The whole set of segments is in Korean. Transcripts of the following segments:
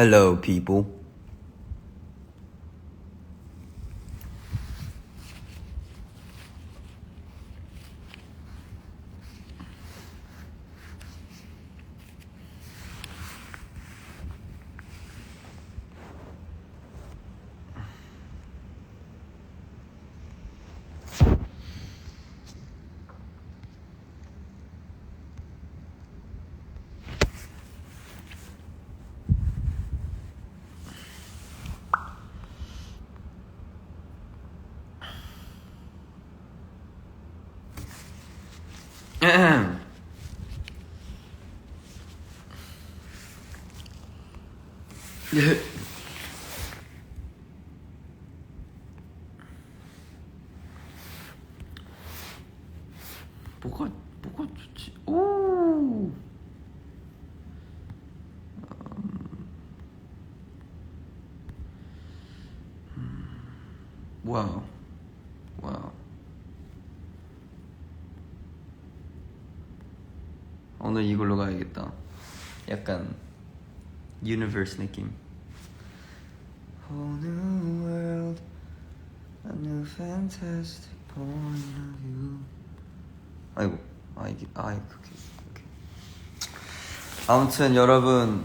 Hello, people. 뭐가 뭐가 좋지? 오. 와우. 와우. 오늘 이걸로 가야겠다. 약간 유니버스 느낌. Whole new world, a new fantastic point of view. 아이고, 아 이게 아 그게 오케이. 아무튼 여러분,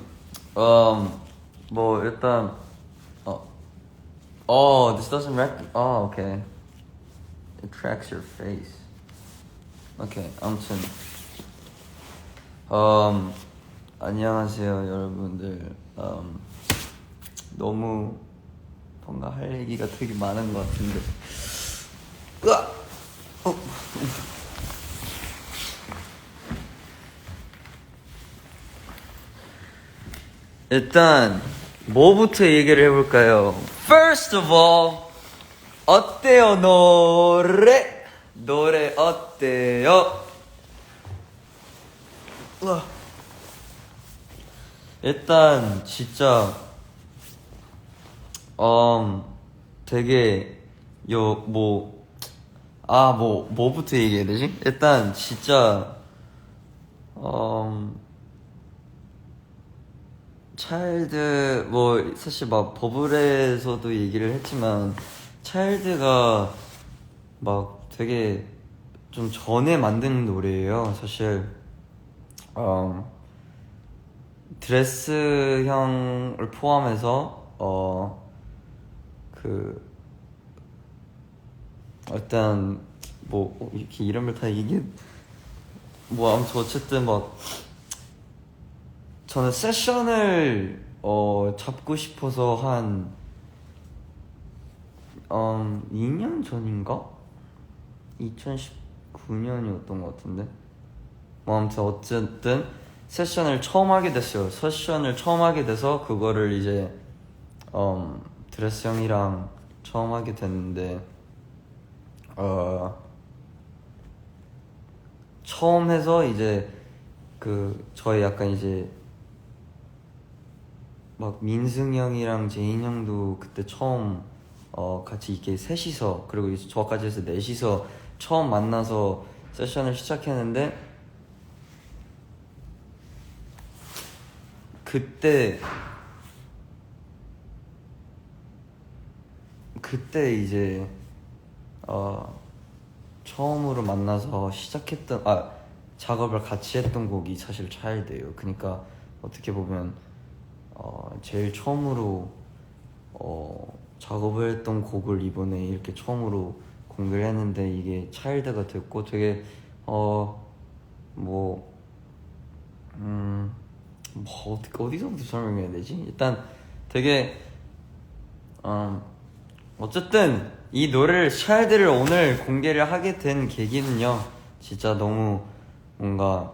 음뭐 일단 어, 어, this doesn't rec. 어, okay. It tracks your face. 오케이, 아무튼. 음, 안녕하세요 여러분들 음, 너무 뭔가 할 얘기가 되게 많은 것 같은데 으아! 어. 일단 뭐부터 얘기를 해볼까요? First of all 어때요 노래? 노래 어때요? 일단 진짜 음 되게 요 뭐 아 뭐 뭐부터 얘기해야 되지? 일단 진짜 음 차일드 뭐 사실 막 버블에서도 얘기를 했지만 차일드가 막 되게 좀 전에 만든 노래예요 사실 어, 드레스형을 포함해서 어, 그 일단 뭐 어, 이렇게 이름을 다 얘기 뭐 아무튼 어쨌든 막 저는 세션을 어, 잡고 싶어서 한 음, 2년 전인가? 2019년이었던 것 같은데 뭐 아무튼 어쨌든 세션을 처음 하게 됐어요. 세션을 처음 하게 돼서 그거를 이제 음, 드레스 형이랑 처음 하게 됐는데 어 처음 해서 이제 그 저희 약간 이제 막 민승 형이랑 제인 형도 그때 처음 어 같이 이렇게 셋이서 그리고 이제 저까지 해서 넷이서 처음 만나서 세션을 시작했는데 그때 그때 이제 어 처음으로 만나서 시작했던 아 작업을 같이 했던 곡이 사실 차일드예요. 그러니까 어떻게 보면 어 제일 처음으로 어 작업을 했던 곡을 이번에 이렇게 처음으로 공개를 했는데 이게 차일드가 됐고 되게 어뭐 음, 뭐 어디, 어디서부터 설명해야 되지? 일단 되게 음, 어쨌든 이 노래를 샤일드를 오늘 공개를 하게 된 계기는요 진짜 너무 뭔가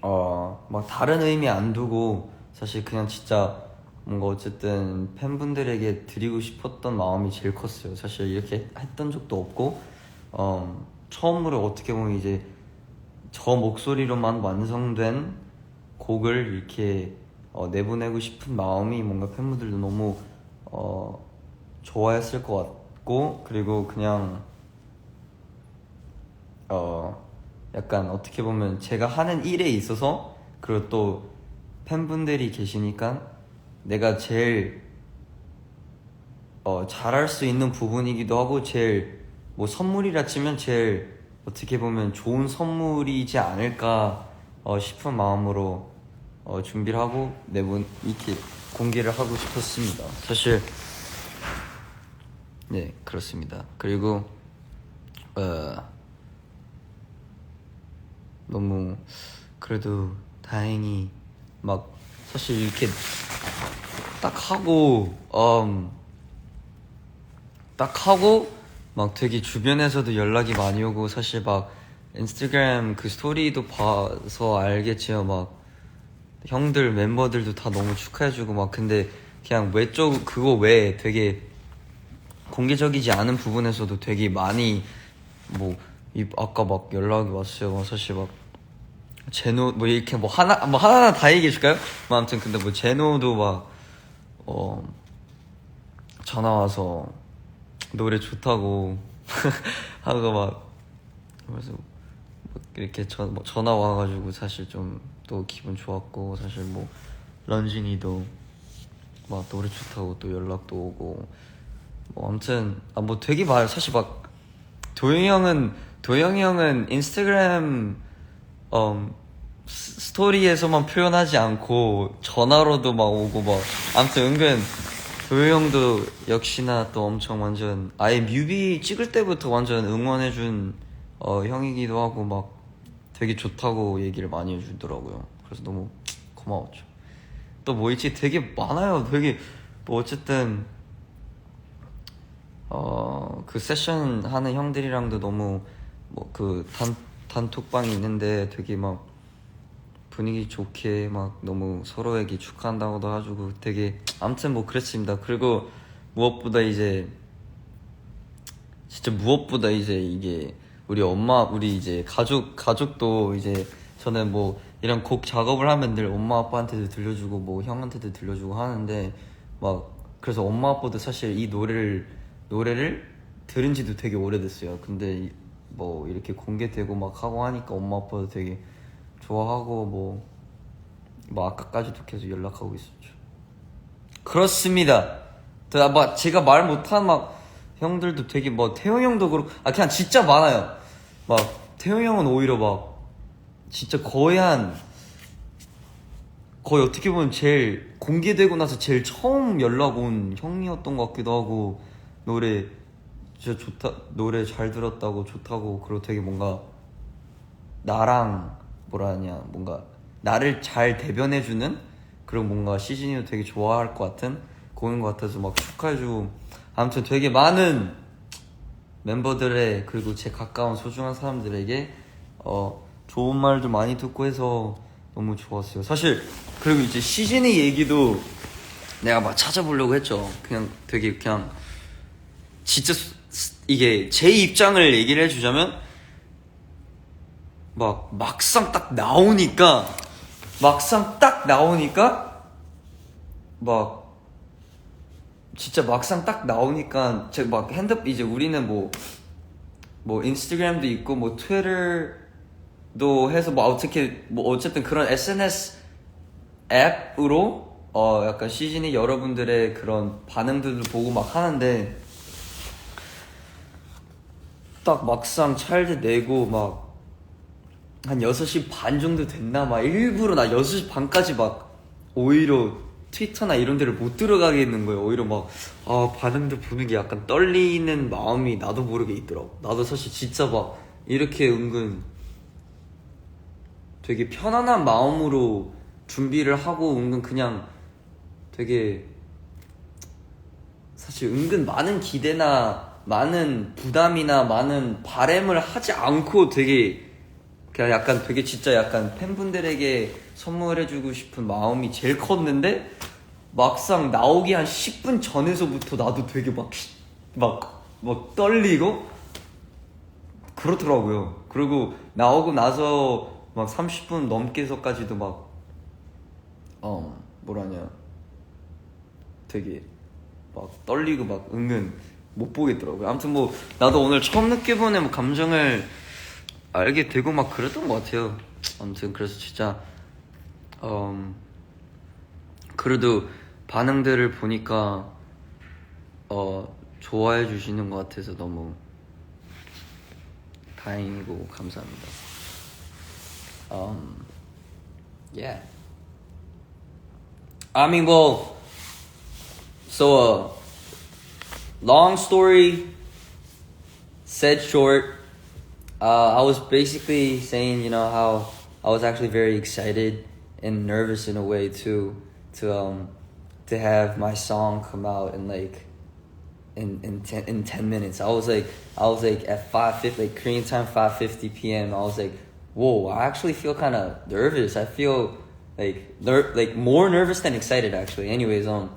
어막 다른 의미 안 두고 사실 그냥 진짜 뭔가 어쨌든 팬분들에게 드리고 싶었던 마음이 제일 컸어요. 사실 이렇게 했던 적도 없고 어, 처음으로 어떻게 보면 이제 저 목소리로만 완성된 곡을 이렇게 어, 내보내고 싶은 마음이 뭔가 팬분들도 너무 어, 좋아했을 것 같고 그리고 그냥 어 약간 어떻게 보면 제가 하는 일에 있어서 그리고 또 팬분들이 계시니까 내가 제일 어, 잘할 수 있는 부분이기도 하고 제일 뭐 선물이라 치면 제일 어떻게 보면 좋은 선물이지 않을까 어, 싶은 마음으로 어, 준비를 하고 내분 이렇게 공개를 하고 싶었습니다. 사실 네 그렇습니다. 그리고 어, 너무 그래도 다행히 막 사실 이렇게 딱 하고 음, 딱 하고 막 되게 주변에서도 연락이 많이 오고 사실 막 인스타그램 그 스토리도 봐서 알겠지만 막 형들 멤버들도 다 너무 축하해주고 막 근데 그냥 외적 그거 외에 되게 공개적이지 않은 부분에서도 되게 많이 뭐 이 아까 막 연락이 왔어요. 막 사실 막 제노 뭐 이렇게 뭐 하나 뭐 하나하나 다 얘기해 줄까요? 뭐 아무튼 근데 뭐 제노도 막 어 전화 와서 노래 좋다고 하고 막 그래서 뭐 이렇게 전, 뭐 전화 와가지고 사실 좀 또 기분 좋았고 사실 뭐 런쥔이도 막 노래 좋다고 또 연락도 오고 뭐 아무튼 아 뭐 되게 많아요. 사실 막 도영이 형은 도영이 형은 인스타그램 음, 스- 스토리에서만 표현하지 않고 전화로도 막 오고 막. 아무튼 은근 도영이 형도 역시나 또 엄청 완전 아예 뮤비 찍을 때부터 완전 응원해준 어, 형이기도 하고 막 되게 좋다고 얘기를 많이 해주더라고요. 그래서 너무 고마웠죠. 또 뭐 있지? 되게 많아요. 되게 뭐 어쨌든 어 그 세션 하는 형들이랑도 너무 뭐그단 단톡방이 있는데 되게 막 분위기 좋게 막 너무 서로에게 축하한다고도 해주고 되게 아무튼 뭐 그랬습니다. 그리고 무엇보다 이제 진짜 무엇보다 이제 이게 우리 엄마 우리 이제 가족 가족도 이제 저는 뭐 이런 곡 작업을 하면 늘 엄마 아빠한테도 들려주고 뭐 형한테도 들려주고 하는데 막 그래서 엄마 아빠도 사실 이 노래를 노래를 들은 지도 되게 오래됐어요. 근데 이- 뭐 이렇게 공개되고 막 하고 하니까 엄마 아빠도 되게 좋아하고 뭐, 뭐 아까까지도 계속 연락하고 있었죠. 그렇습니다. 또, 아, 막 제가 말 못한 막 형들도 되게 뭐 태용 형도 그렇고 아 그냥 진짜 많아요. 막 태용 형은 오히려 막 진짜 거의 한 거의 어떻게 보면 제일 공개되고 나서 제일 처음 연락 온 형이었던 것 같기도 하고 노래 진짜 좋다 노래 잘 들었다고 좋다고 그리고 되게 뭔가 나랑 뭐라 하냐 뭔가 나를 잘 대변해주는 그런 뭔가 시즌이도 되게 좋아할 것 같은 곡인 것 같아서 막 축하해주고 아무튼 되게 많은 멤버들의 그리고 제 가까운 소중한 사람들에게 어 좋은 말도 많이 듣고 해서 너무 좋았어요. 사실 그리고 이제 시즌이 얘기도 내가 막 찾아보려고 했죠. 그냥 되게 그냥 진짜 이게 제 입장을 얘기를 해주자면 막 막상 딱 나오니까 막상 딱 나오니까 막 진짜 막상 딱 나오니까 제가 막 핸드 이제 우리는 뭐뭐 인스타그램도 있고 뭐 트위터도 해서 뭐 어떻게 뭐 어쨌든 그런 SNS 앱으로 어 약간 시즌이 여러분들의 그런 반응들을 보고 막 하는데 딱 막상 차일드 내고 막 한 6시 반 정도 됐나 막 일부러 나 6시 반까지 막 오히려 트위터나 이런 데를 못 들어가게 있는 거예요. 오히려 막 아, 반응들 보는 게 약간 떨리는 마음이 나도 모르게 있더라고. 나도 사실 진짜 막 이렇게 은근 되게 편안한 마음으로 준비를 하고 은근 그냥 되게 사실 은근 많은 기대나 많은 부담이나 많은 바램을 하지 않고 되게 그냥 약간 되게 진짜 약간 팬분들에게 선물해주고 싶은 마음이 제일 컸는데 막상 나오기 한 10분 전에서부터 나도 되게 막 막 막 떨리고 그렇더라고요. 그리고 나오고 나서 막 30분 넘게서까지도 막 어, 뭐라냐 되게 막 떨리고 막 은근 못 보겠더라고요. 아무튼 뭐 나도 오늘 처음 느껴보는 감정을 알게 되고 막 그랬던 것 같아요. 아무튼 그래서 진짜 음 그래도 반응들을 보니까 어 좋아해 주시는 것 같아서 너무 다행이고 감사합니다. Um, yeah. I mean, well, so uh, long story said short. Uh, I was basically saying, you know, how I was actually very excited and nervous in a way too, to um, to have my song come out in like in in ten, in ten minutes. I was like, I was like at five fifty, like Korean time, five fifty p.m. I was like, whoa, I actually feel kind of nervous. I feel like ner- like more nervous than excited actually. Anyways, um,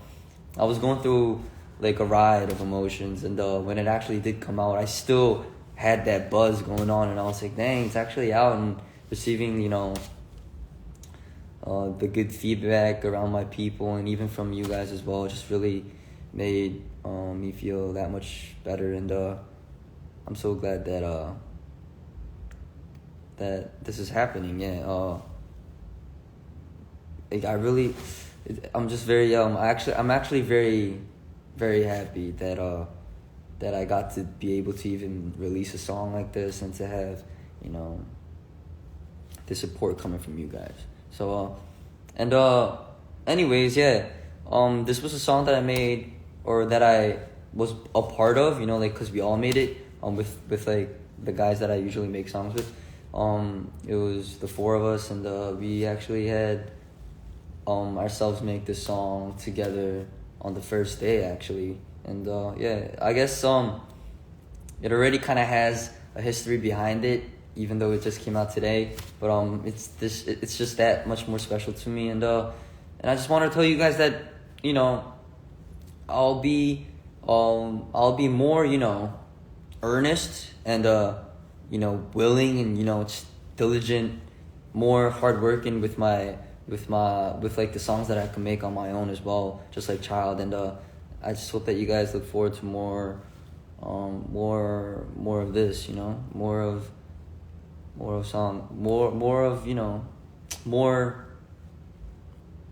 I was going through like a ride of emotions, and uh, when it actually did come out, I still had that buzz going on, and I was like, dang, it's actually out and receiving, you know. Uh, the good feedback around my people and even from you guys as well. Just really made um, me feel that much better. And uh, I'm so glad that uh, that this is happening. Yeah uh, like I really I'm just very um I actually I'm actually very very happy that uh that I got to be able to even release a song like this and to have you know the support coming from you guys. So uh and uh anyways yeah um this was a song that I made or that I was a part of you know like because we all made it um with with like the guys that I usually make songs with. Um it was the four of us and uh we actually had um ourselves make this song together on the first day actually. And uh yeah i guess um it already kind of has a history behind it even though it just came out today. But um it's this, it's just that much more special to me. And uh and i just want to tell you guys that you know i'll be um i'll be more you know earnest and uh you know willing and you know diligent more hardworking with my with my with like the songs that I can make on my own as well just like child. And uh I just hope that you guys look forward to more um more more of this you know? More of more of song more more of you know more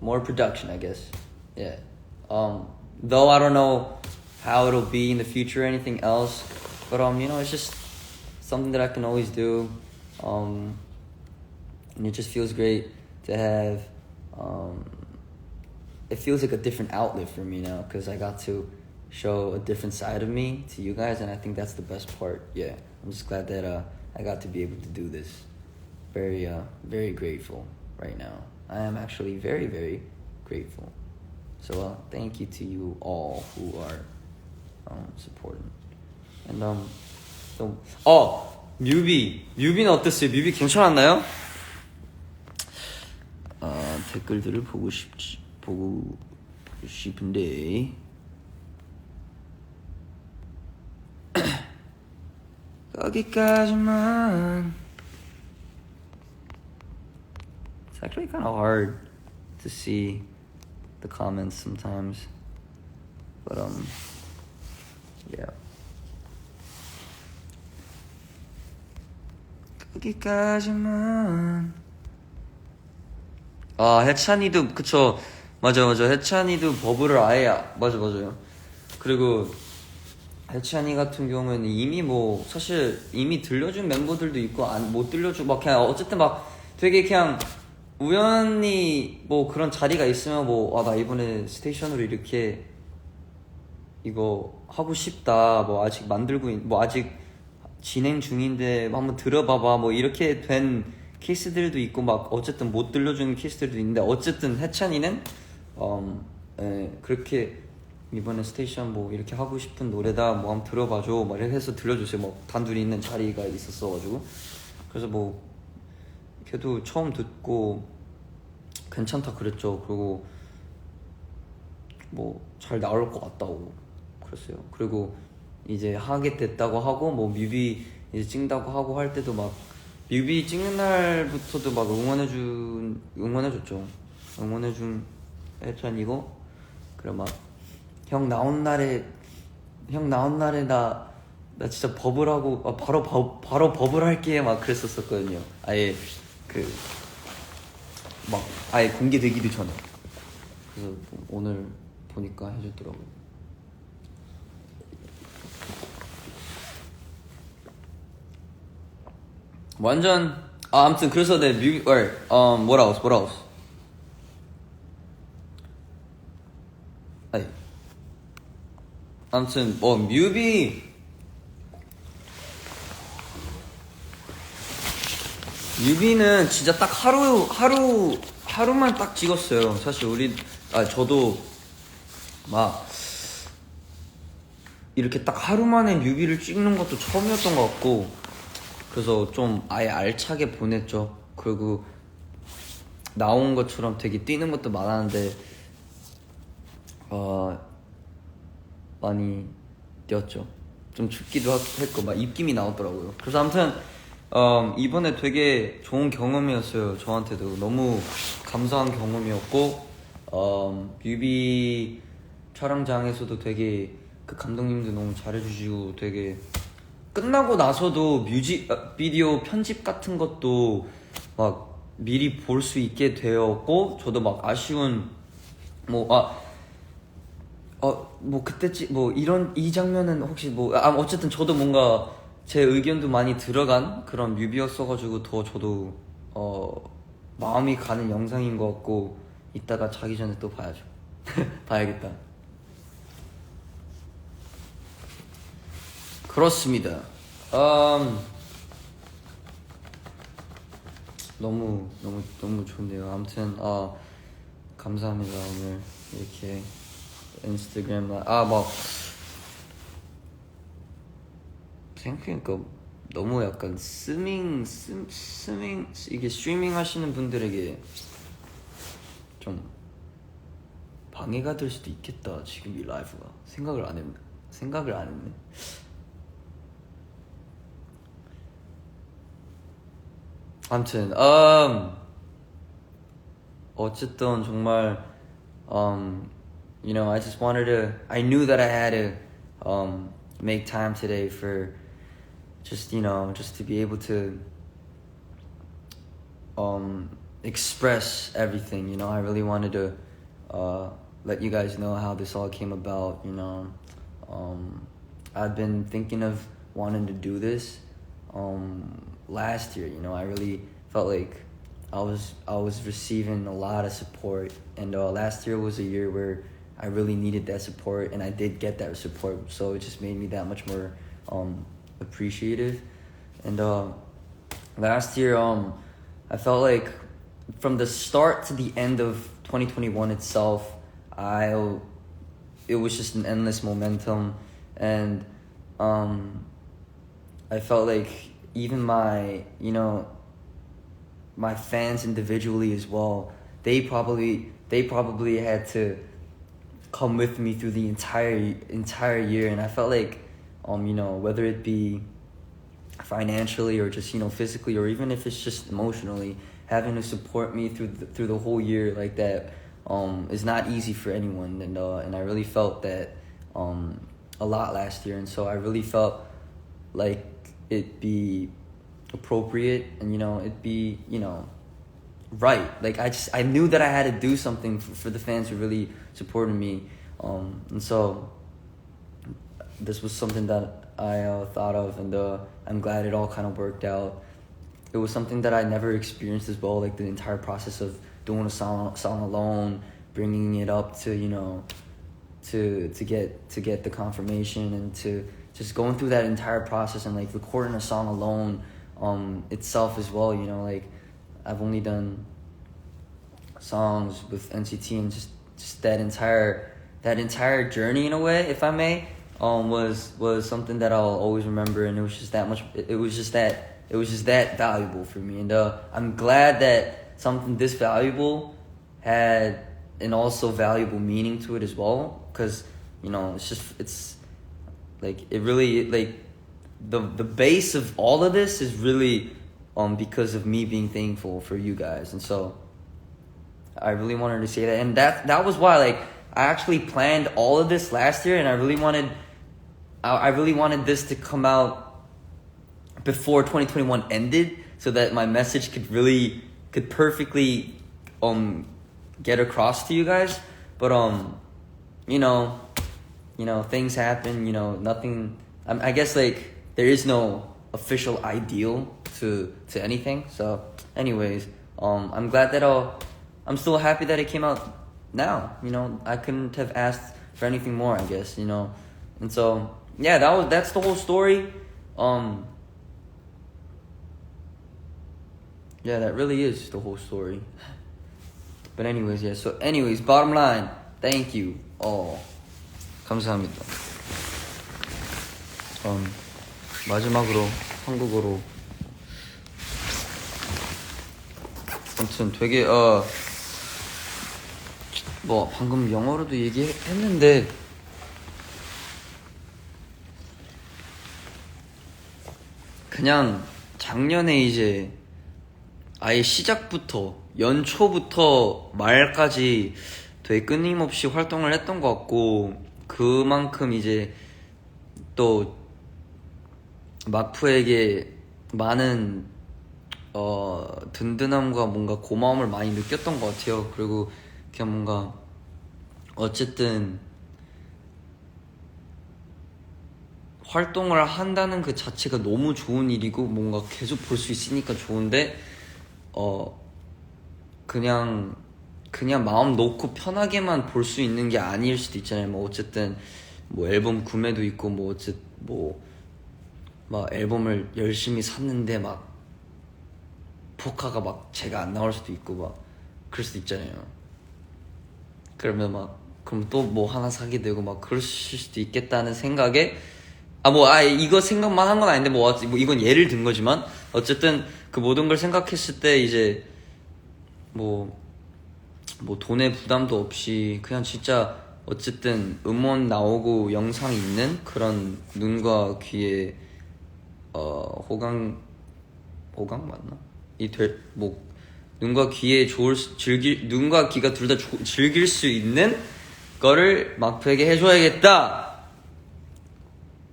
more production I guess. Yeah. Um though I don't know how it'll be in the future or anything else but um you know it's just something that I can always do. Um and it just feels great to have um, it feels like a different outlet for me now because i got to show a different side of me to you guys and i think that's the best part yeah i'm just glad that uh, i got to be able to do this very uh, very grateful right now i am actually very very grateful so uh, thank you to you all who are um, supporting and um 또, 어 뮤비 뮤비는 어땠어요 뮤비 괜찮았나요? 아, 댓글들을 보고 싶지 보고 싶은데 거기까지만 It's actually kind of hard to see the comments sometimes but um yeah 거기까지만 아 해찬이도 그쵸. 맞아 맞아. 해찬이도 버블을 아예 아- 맞아 맞아요. 그리고 해찬이 같은 경우에는 이미 뭐 사실 이미 들려준 멤버들도 있고 안, 못 들려주고 막 그냥 어쨌든 막 되게 그냥 우연히 뭐 그런 자리가 있으면 뭐 아 나 이번에 스테이션으로 이렇게 이거 하고 싶다. 뭐 아직 만들고 있, 뭐 아직 진행 중인데 뭐 한번 들어봐봐. 뭐 이렇게 된 케이스들도 있고 막 어쨌든 못 들려주는 케이스들도 있는데 어쨌든 해찬이는 음, 에, 그렇게 이번에 스테이션 뭐 이렇게 하고 싶은 노래다 뭐 한번 들어봐줘 막 이렇게 해서 들려주세요. 뭐 단둘이 있는 자리가 있었어가지고. 그래서 뭐 걔도 처음 듣고 괜찮다 그랬죠. 그리고 뭐 잘 나올 것 같다고 그랬어요. 그리고 이제 하게 됐다고 하고 뭐 뮤비 이제 찍는다고 하고 할 때도 막 뮤비 찍는 날부터도 막 응원해준 응원해줬죠. 응원해준 해찬이고 그래 막형 나온 날에 형 나온 날에 나 나 진짜 버블 하고 아, 바로 버, 바로 버블 할게 막 그랬었었거든요. 아예 그 막 아예 공개되기도 전에. 그래서 오늘 보니까 해줬더라고요. 완전 아 아무튼 그래서 내 뮤비 or um what else what else 아니. 아무튼 뭐 뮤비. 뮤비는 진짜 딱 하루 하루 하루만 딱 찍었어요. 사실 우리 아 저도 막 이렇게 딱 하루 만에 뮤비를 찍는 것도 처음이었던 것 같고 그래서 좀 아예 알차게 보냈죠. 그리고 나온 것처럼 되게 뛰는 것도 많았는데 어 많이 뛰었죠. 좀 춥기도 하- 했고 막 입김이 나오더라고요. 그래서 아무튼 음, 이번에 되게 좋은 경험이었어요. 저한테도 너무 감사한 경험이었고 음, 뮤비 촬영장에서도 되게 그 감독님도 너무 잘해주시고 되게 끝나고 나서도 뮤직 아, 비디오 편집 같은 것도 막 미리 볼 수 있게 되었고 저도 막 아쉬운 뭐아 어, 뭐 그때쯤 뭐 이런 이 장면은 혹시 뭐 아, 어쨌든 저도 뭔가 제 의견도 많이 들어간 그런 뮤비였어가지고 더 저도 어 마음이 가는 영상인 것 같고 이따가 자기 전에 또 봐야죠. 봐야겠다. 그렇습니다. 음, 너무 너무 너무 좋네요. 아무튼 아 감사합니다. 오늘 이렇게 인스타그램 아막 생각해니까 너무 약간 스밍 스, 스밍 이게 스트리밍 하시는 분들에게 좀 방해가 될 수도 있겠다. 지금 이 라이브가. 생각을 안 했네 생각을 안 했네 아무튼 음 어쨌든 정말 um you know I just wanted to I knew that I had to um make time today for just you know just to be able to um express everything you know I really wanted to uh let you guys know how this all came about you know um I've been thinking of wanting to do this um last year you know I really felt like I was I was receiving a lot of support, and uh, last year was a year where I really needed that support, and I did get that support. So it just made me that much more um, appreciative. And uh, last year, um, I felt like from the start to the end of 2021 itself, I it was just an endless momentum, and um, I felt like even my you know my fans individually as well they probably they probably had to come with me through the entire entire year. And i felt like um you know whether it be financially or just you know physically or even if it's just emotionally having to support me through the, through the whole year like that um is not easy for anyone. And uh and i really felt that um a lot last year. And so i really felt like it be appropriate and you know it be you know right. Like i just i knew that i had to do something for, for the fans who really supported me. Um and so this was something that i uh, thought of and uh, i'm glad it all kind of worked out. It was something that i never experienced as well like the entire process of doing a song song alone bringing it up to you know to to get to get the confirmation and to just going through that entire process and like recording a song alone um itself as well you know like i've only done songs with nct and just just that entire that entire journey in a way if i may um was was something that i'll always remember. And it was just that much it, was just that it was just that valuable for me. And uh i'm glad that something this valuable had an also valuable meaning to it as well. Because you know it's just it's like it really like the the base of all of this is really um because of me being thankful for you guys. And so I really wanted to say that. And that that was why like I actually planned all of this last year and I really wanted I, I really wanted this to come out before 2021 ended so that my message could really could perfectly um get across to you guys. But um you know, you know, things happen. You know, nothing. I, I guess like there is no official ideal to to anything. So, anyways, um, I'm glad that uh, I'm still happy that it came out now. You know, I couldn't have asked for anything more. I guess you know, and so yeah, that was that's the whole story. Um, yeah, that really is the whole story. But anyways, yeah. So anyways, bottom line, thank you all. 감사합니다. 음, 마지막으로 한국어로. 아무튼 되게 어 뭐 방금 영어로도 얘기했는데. 그냥 작년에 이제 아예 시작부터 연초부터 말까지 되게 끊임없이 활동을 했던 것 같고 그만큼 이제 또 마프에게 많은 어 든든함과 뭔가 고마움을 많이 느꼈던 것 같아요. 그리고 그냥 뭔가 어쨌든 활동을 한다는 그 자체가 너무 좋은 일이고 뭔가 계속 볼 수 있으니까 좋은데 어 그냥 그냥 마음 놓고 편하게만 볼 수 있는 게 아닐 수도 있잖아요. 뭐 어쨌든 뭐 앨범 구매도 있고 뭐 어쨌 뭐막 앨범을 열심히 샀는데 막 포카가 막 제가 안 나올 수도 있고 막 그럴 수도 있잖아요. 그러면 막 그럼 또 뭐 하나 사게 되고 막 그럴 수도 있겠다는 생각에 아 뭐 아 이거 생각만 한 건 아닌데 뭐, 뭐 이건 예를 든 거지만 어쨌든 그 모든 걸 생각했을 때 이제 뭐 뭐 돈의 부담도 없이 그냥 진짜 어쨌든 음원 나오고 영상 있는 그런 눈과 귀에 어 호강 호강 맞나? 이될뭐 눈과 귀에 좋을 수- 즐길 눈과 귀가 둘 다 즐길 수 있는 거를 마크에게 해줘야겠다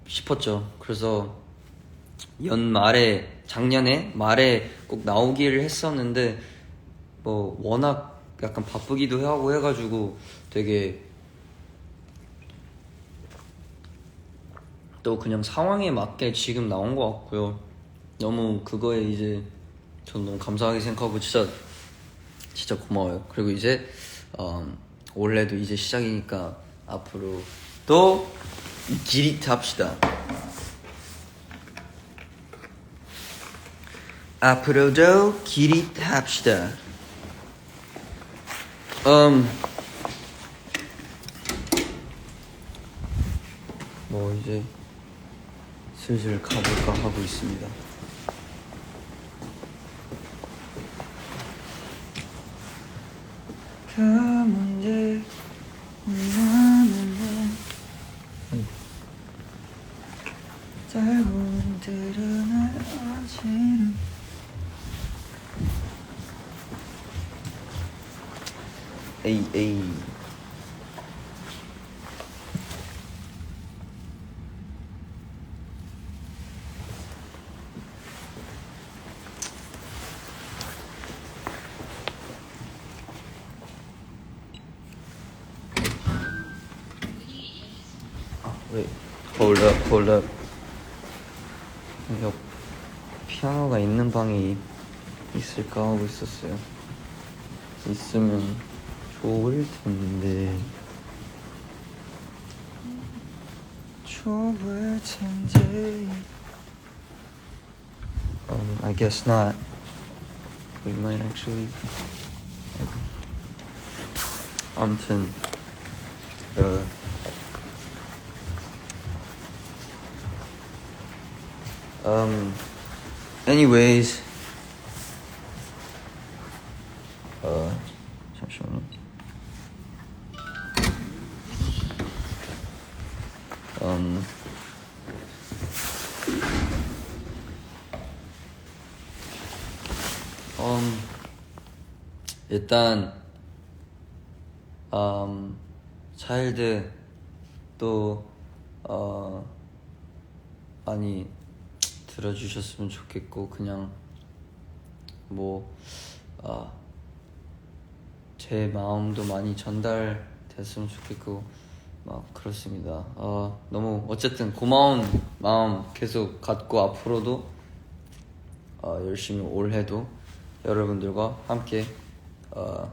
싶었죠. 그래서 연말에 작년에 말에 꼭 나오기를 했었는데 뭐 워낙 약간 바쁘기도 하고 해가지고 되게 또 그냥 상황에 맞게 지금 나온 것 같고요. 너무 그거에 이제 전 너무 감사하게 생각하고 진짜 진짜 고마워요. 그리고 이제 음, 올해도 이제 시작이니까 앞으로 또 길이 탑시다. 앞으로도 길이 탑시다. 음, 뭐 이제 슬슬 가볼까 하고 있습니다. 그 문제 나는 짧은 들은 아지는 에이 에이 Wait, up. 옆 피아노가 있는 방이 있을까 하고 있었어요. 있으면 좋을 텐데. 좋을 텐데. Um, I guess not. We might actually. 아무튼, 어. Um. Anyways. 어. 잠시만요. Um. Um. 일단 um 차일드 또 어. 많이 들어주셨으면 좋겠고 그냥 뭐 아, 제 마음도 많이 전달됐으면 좋겠고 막 그렇습니다. 어, 너무 어쨌든 고마운 마음 계속 갖고 앞으로도 어, 열심히 올해도 여러분들과 함께 어,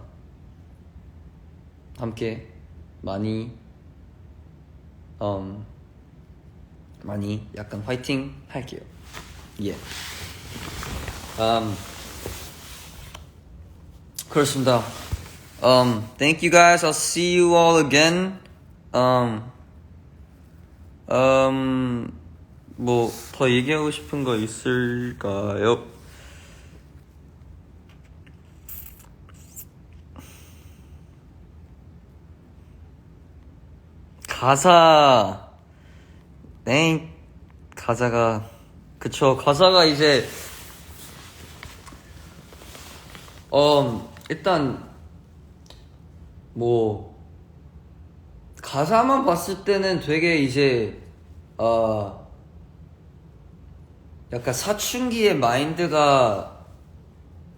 함께 많이 음, 많이 약간 화이팅 할게요. 예. 음, 그렇습니다. Um, thank you guys. I'll see you all again. Um, um, 뭐, 더 얘기하고 싶은 거 있을까요? 가사, 땡, 가사가, 그쵸, 가사가 이제, 어, 일단, 뭐 가사만 봤을 때는 되게 이제 어 약간 사춘기의 마인드가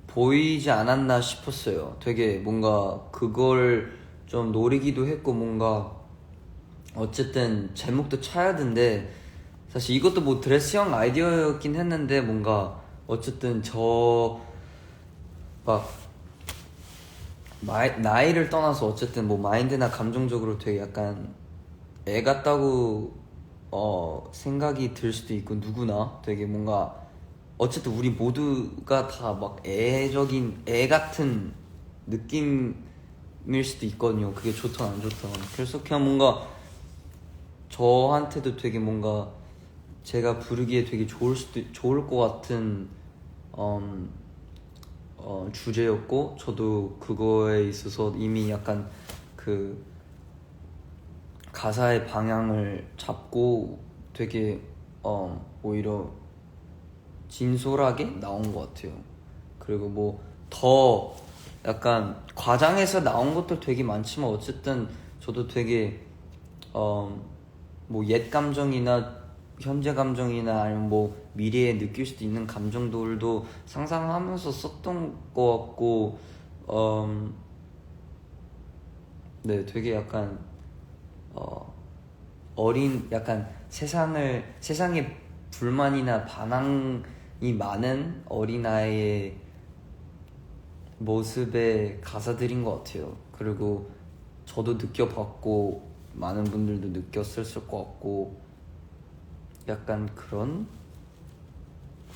보이지 않았나 싶었어요. 되게 뭔가 그걸 좀 노리기도 했고 뭔가 어쨌든 제목도 차야든데 사실 이것도 뭐 드레스형 아이디어였긴 했는데 뭔가 어쨌든 저막 마이, 나이를 떠나서 어쨌든 뭐 마인드나 감정적으로 되게 약간 애 같다고 어 생각이 들 수도 있고 누구나 되게 뭔가 어쨌든 우리 모두가 다 막 애적인 애 같은 느낌일 수도 있거든요. 그게 좋든 안 좋든. 그래서 그냥 뭔가 저한테도 되게 뭔가 제가 부르기에 되게 좋을 수도 좋을 것 같은 음, 어, 주제였고 저도 그거에 있어서 이미 약간 그 가사의 방향을 잡고 되게 어, 오히려 진솔하게 나온 것 같아요. 그리고 뭐 더 약간 과장해서 나온 것도 되게 많지만 어쨌든 저도 되게 어, 뭐 옛 감정이나 현재 감정이나 아니면 뭐 미래에 느낄 수도 있는 감정들도 상상하면서 썼던 것 같고 음, 네 되게 약간 어, 어린 약간 세상을 세상에 불만이나 반항이 많은 어린아이의 모습의 가사들인 것 같아요. 그리고 저도 느껴봤고 많은 분들도 느꼈을 것 같고 약간 그런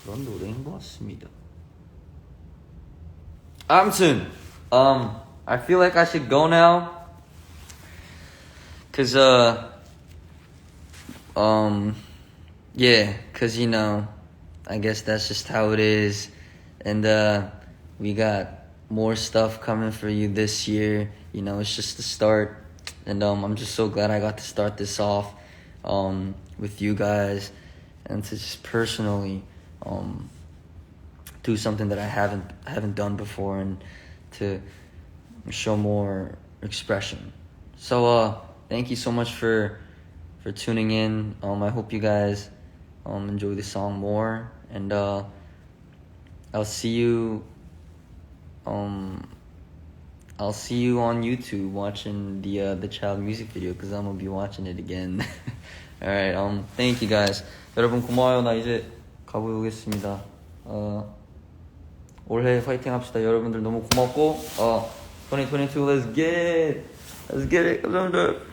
그런 노래인 것 같습니다. 아무튼, um, I feel like I should go now, cause uh, um, yeah, cause you know, I guess that's just how it is, and uh, we got more stuff coming for you this year. You know, it's just the start, and um, I'm just so glad I got to start this off um, with you guys, and to just personally um, do something that I haven't haven't done before, and to show more expression. So, uh, thank you so much for for tuning in. Um, I hope you guys um, enjoy the song more, and uh, I'll see you. Um, I'll see you on YouTube watching the uh, the child music video because I'm gonna be watching it again. All right. Um. Thank you guys. 여러분 고마워요. 나 이제 가보겠습니다. 어, 올해 파이팅 합시다. 여러분들 너무 고맙고 어, 2022 let's get it. Let's get it. 감사합니다.